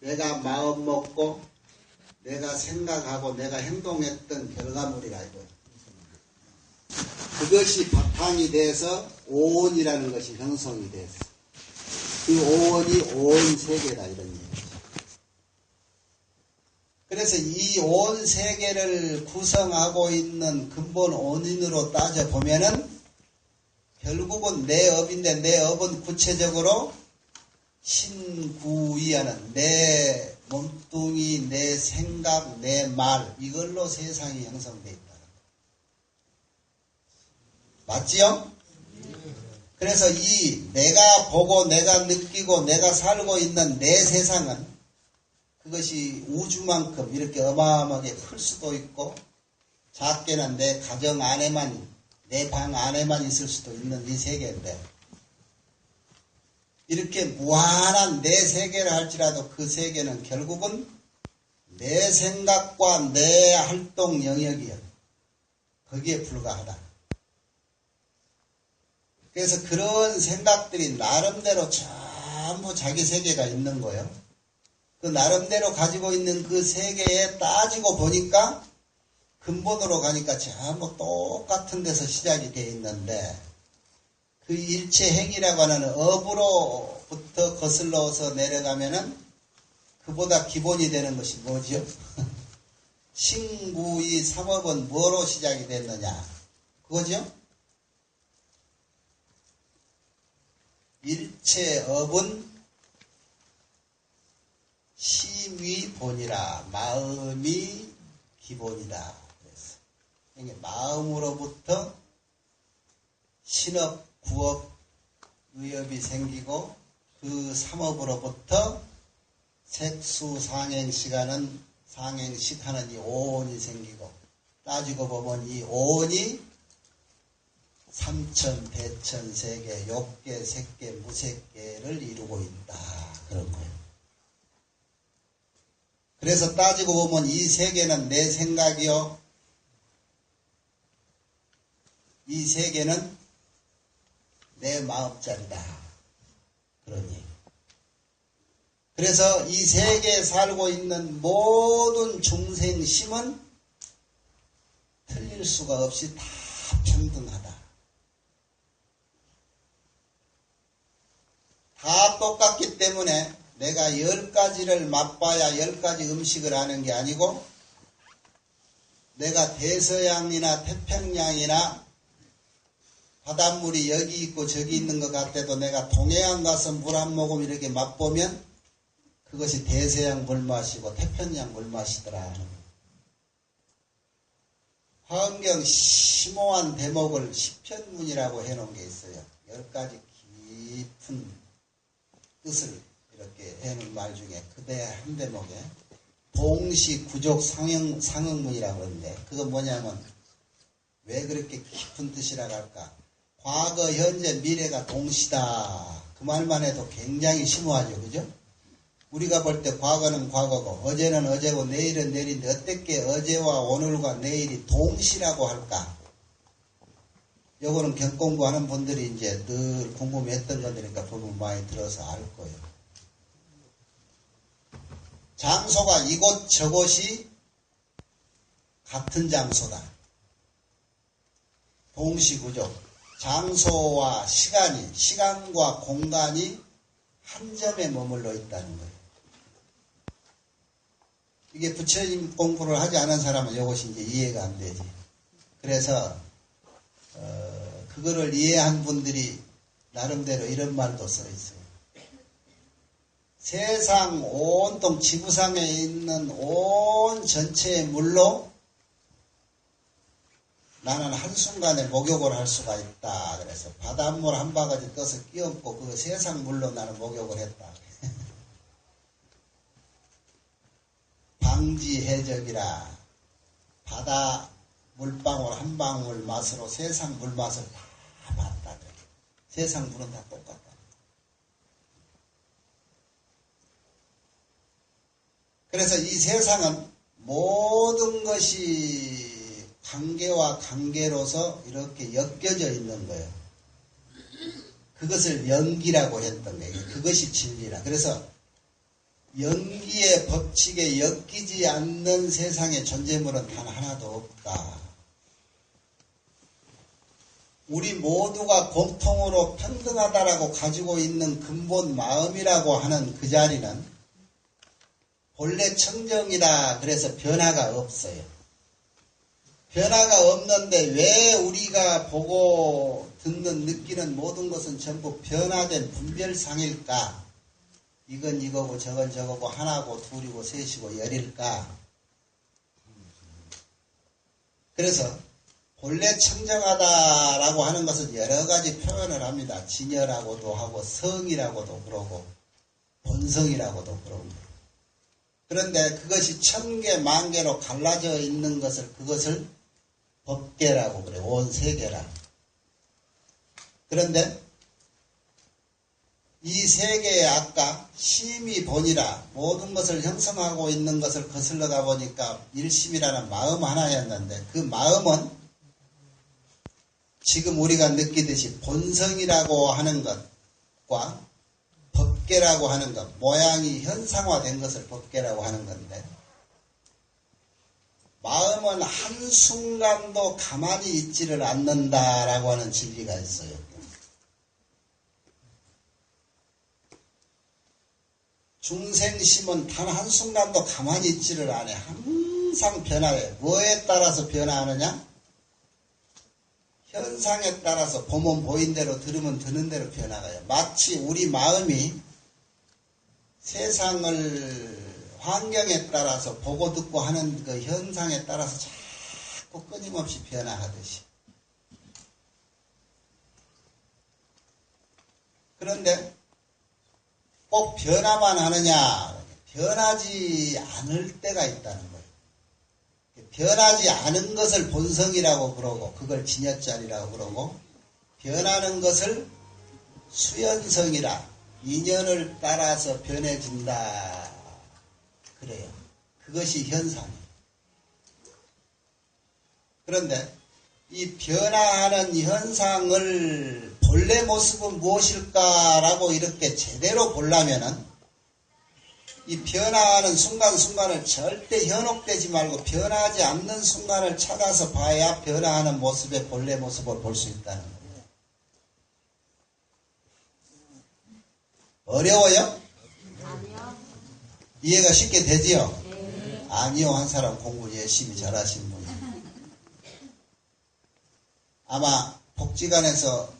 내가 마음 먹고 내가 생각하고 내가 행동했던 결과물이라 이거예요. 그것이 바탕이 돼서 오온이라는 것이 형성이 돼서 그 오온이 온 세계다 이런 얘기죠. 그래서 이 온 세계를 구성하고 있는 근본 원인으로 따져 보면은 결국은 내 업인데 내 업은 구체적으로 신구이하는 내 몸뚱이, 내 생각, 내 말 이걸로 세상이 형성되어 있다. 맞지요? 그래서 이 내가 보고 내가 느끼고 내가 살고 있는 내 세상은 그것이 우주만큼 이렇게 어마어마하게 클 수도 있고 작게는 내 가정 안에만 내 방 안에만 있을 수도 있는 이 세계인데 이렇게 무한한 내 세계를 할지라도 그 세계는 결국은 내 생각과 내 활동 영역이야. 거기에 불과하다. 그래서 그런 생각들이 나름대로 전부 자기 세계가 있는 거예요. 그 나름대로 가지고 있는 그 세계에 따지고 보니까 근본으로 가니까 전부 똑같은 데서 시작이 되어 있는데 그 일체 행위라고 하는 업으로부터 거슬러서 내려가면은 그보다 기본이 되는 것이 뭐지요? 신구의 삼업은 뭐로 시작이 됐느냐? 그거죠? 일체 업은 심의 본이라 마음이 기본이다. 그래서 마음으로부터 신업 구업 의업이 생기고 그 삼업으로부터 색수 상행 시간은 상행식 하는 이 오온이 생기고 따지고 보면 이 오온이 삼천, 대천, 세계, 욕계, 색계, 무색계를 이루고 있다. 그런 거예요. 그래서 따지고 보면 이 세계는 내 생각이요. 이 세계는 내 마음자리다. 그러니. 그래서 이 세계에 살고 있는 모든 중생심은 틀릴 수가 없이 다 평등하다. 다 똑같기 때문에 내가 열 가지를 맛봐야 열 가지 음식을 하는 게 아니고 내가 대서양이나 태평양이나 바닷물이 여기 있고 저기 있는 것 같아도 내가 동해안 가서 물 한 모금 이렇게 맛보면 그것이 대서양 물맛이고 태평양 물맛이더라. 화엄경 심오한 대목을 시편문이라고 해놓은 게 있어요. 열 가지 깊은 뜻을 이렇게 해놓은 말 중에 그대 한 대목에 동시 구족 상형, 상응문이라고 하는데 그건 뭐냐면 왜 그렇게 깊은 뜻이라고 할까? 과거, 현재, 미래가 동시다. 그 말만 해도 굉장히 심오하죠. 그죠? 우리가 볼 때 과거는 과거고 어제는 어제고 내일은 내일인데 어떻게 어제와 오늘과 내일이 동시라고 할까? 요거는 경 공부하는 분들이 이제 늘 궁금했던 것들이니까 부분 많이 들어서 알 거예요. 장소가 이곳 저곳이 같은 장소다. 동시 구조. 장소와 시간이, 시간과 공간이 한 점에 머물러 있다는 거예요. 이게 부처님 공부를 하지 않은 사람은 이것이 이제 이해가 안 되지. 그래서, 어, 그거를 이해한 분들이 나름대로 이런 말도 써 있어요. 세상 온통 지구상에 있는 온 전체의 물로 나는 한순간에 목욕을 할 수가 있다. 그래서 바닷물 한 바가지 떠서 끼얹고 그 세상 물로 나는 목욕을 했다. 방지해적이라 바다 물방울 한 방울 맛으로 세상 물맛을 다 봤다. 세상 물은 다 똑같다. 그래서 이 세상은 모든 것이 관계와 관계로서 이렇게 엮여져 있는 거예요. 그것을 연기라고 했던 거예요. 그것이 진리라. 그래서 연기의 법칙에 엮이지 않는 세상의 존재물은 단 하나도 없다. 우리 모두가 공통으로 평등하다라고 가지고 있는 근본 마음이라고 하는 그 자리는 본래 청정이라 그래서 변화가 없어요. 변화가 없는데 왜 우리가 보고 듣는 느끼는 모든 것은 전부 변화된 분별상일까? 이건 이거고 저건 저거고 하나고 둘이고 셋이고 열일까? 그래서 본래 청정하다라고 하는 것은 여러 가지 표현을 합니다. 진여라고도 하고 성이라고도 그러고 본성이라고도 그러고 그런데 그것이 천 개, 만 개로 갈라져 있는 것을 그것을 법계라고 그래. 온 세계라. 그런데 이 세계에 아까 심이 본이라 모든 것을 형성하고 있는 것을 거슬러 가 보니까 일심이라는 마음 하나였는데 그 마음은 지금 우리가 느끼듯이 본성이라고 하는 것과 법계라고 하는 것, 모양이 현상화된 것을 법계라고 하는 건데 마음은 한순간도 가만히 있지를 않는다라고 하는 진리가 있어요. 중생심은 단 한순간도 가만히 있지를 않아. 항상 변화해. 뭐에 따라서 변화하느냐? 현상에 따라서 보면 보인 대로 들으면 듣는 대로 변화가요. 마치 우리 마음이 세상을 환경에 따라서 보고 듣고 하는 그 현상에 따라서 자꾸 끊임없이 변화하듯이. 그런데 꼭 변화만 하느냐? 변하지 않을 때가 있다는 거예요. 변하지 않은 것을 본성이라고 그러고, 그걸 진여자리라고 그러고, 변하는 것을 수연성이라, 인연을 따라서 변해진다. 그래요. 그것이 현상이에요. 그런데 이 변화하는 현상을 본래 모습은 무엇일까라고 이렇게 제대로 보려면은 이 변화하는 순간순간을 절대 현혹되지 말고 변하지 않는 순간을 찾아서 봐야 변화하는 모습의 본래 모습을 볼 수 있다는 거예요. 어려워요? 이해가 쉽게 되지요? 네. 아니요 한 사람 공부 열심히 잘하신 분. 아마 복지관에서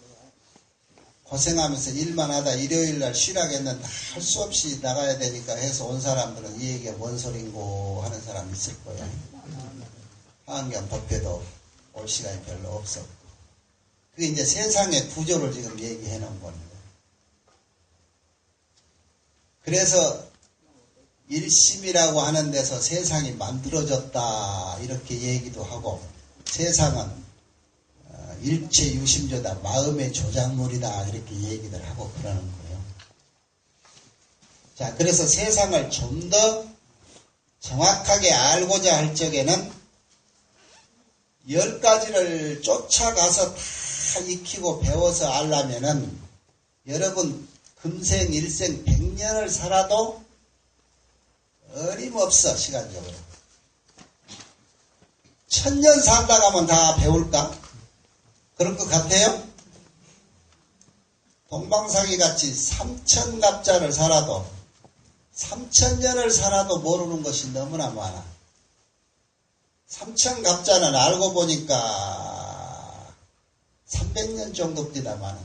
고생하면서 일만 하다 일요일 날 쉬라겠는데 할 수 없이 나가야 되니까 해서 온 사람들은 이 얘기가 뭔 소린고 하는 사람 있을 거예요. 하은경 법회도 올 시간이 별로 없었고. 그게 이제 세상의 구조를 지금 얘기해 놓은 겁니다. 그래서 일심이라고 하는 데서 세상이 만들어졌다 이렇게 얘기도 하고 세상은 어, 일체 유심조다 마음의 조작물이다 이렇게 얘기를 하고 그러는 거예요. 자 그래서 세상을 좀 더 정확하게 알고자 할 적에는 열 가지를 쫓아가서 다 익히고 배워서 알려면은 여러분 금생 일생 백년을 살아도 어림없어 시간적으로 천년 살다 가면 다 배울까? 그럴 것 같아요? 동방사기 같이 삼천갑자를 살아도 삼천년을 살아도 모르는 것이 너무나 많아. 삼천갑자는 알고 보니까 300년 정도 뛰다마는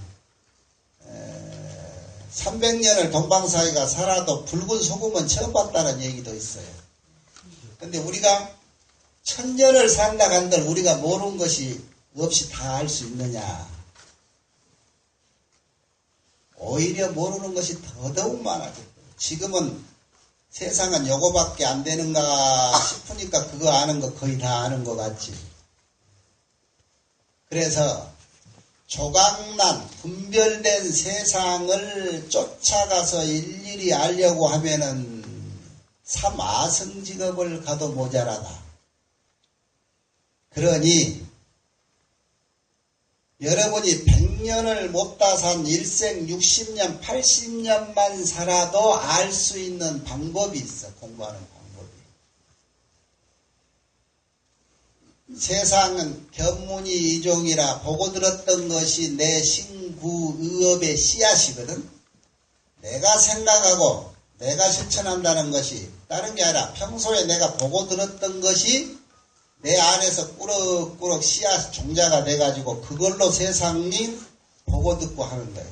300년을 동방사이가 살아도 붉은 소금은 처음 봤다는 얘기도 있어요. 근데 우리가 천년을 산다 간들 우리가 모르는 것이 없이 다 알 수 있느냐. 오히려 모르는 것이 더더욱 많아졌고 지금은 세상은 요거밖에 안 되는가 싶으니까 그거 아는 거 거의 다 아는 것 같지. 그래서 조각난 분별된 세상을 쫓아가서 일일이 알려고 하면은 삼아성 직업을 가도 모자라다. 그러니 여러분이 100년을 못다 산 일생 60년, 80년만 살아도 알 수 있는 방법이 있어. 공부하는 방법이. 세상은 견문이 이종이라 보고 들었던 것이 내 신구 의업의 씨앗이거든. 내가 생각하고 내가 실천한다는 것이 다른 게 아니라 평소에 내가 보고 들었던 것이 내 안에서 꾸럭꾸럭 씨앗 종자가 돼가지고 그걸로 세상이 보고 듣고 하는 거예요.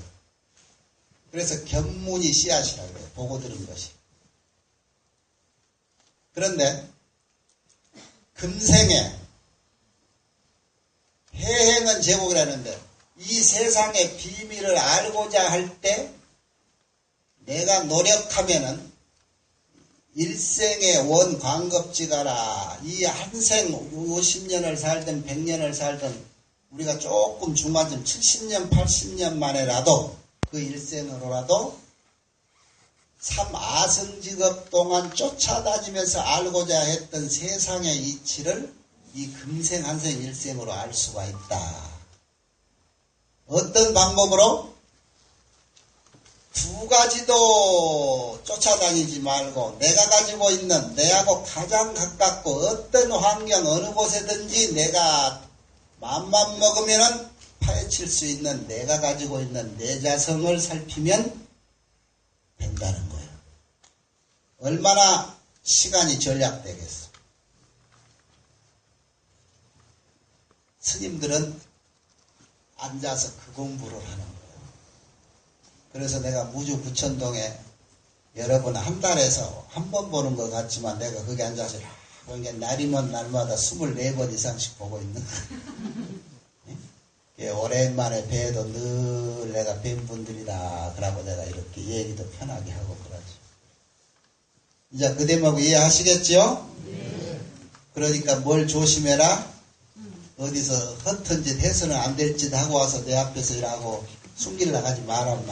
그래서 견문이 씨앗이라고 그래요. 보고 들은 것이. 그런데 금생에 해행은 제국이라는데 이 세상의 비밀을 알고자 할 때 내가 노력하면은 일생의 원 광급지가라. 이 한생 50년을 살든 100년을 살든 우리가 조금 중간쯤 70년 80년 만에라도 그 일생으로라도 삼아승직업 동안 쫓아다니면서 알고자 했던 세상의 이치를 이 금생 한생 일생으로 알 수가 있다. 어떤 방법으로? 두 가지도 쫓아다니지 말고 내가 가지고 있는 내하고 가장 가깝고 어떤 환경 어느 곳에든지 내가 마음만 먹으면은 파헤칠 수 있는 내가 가지고 있는 내 자성을 살피면 된다는 거예요. 얼마나 시간이 절약되겠어. 스님들은 앉아서 그 공부를 하는 거예요. 그래서 내가 무주 부천동에 여러분 한 달에서 한 번 보는 것 같지만 내가 거기 앉아서 이게 날이면 날마다 24번 이상씩 보고 있는 예, 오랜만에 뵈도 늘 내가 뵌 분들이다 그러고 내가 이렇게 얘기도 편하게 하고 그러지. 이제 그 대목 이해하시겠죠? 그러니까 뭘 조심해라 어디서 허튼 짓 해서는 안 될 짓 하고 와서 내 앞에서 일하고 숨기려고 하지 마란 말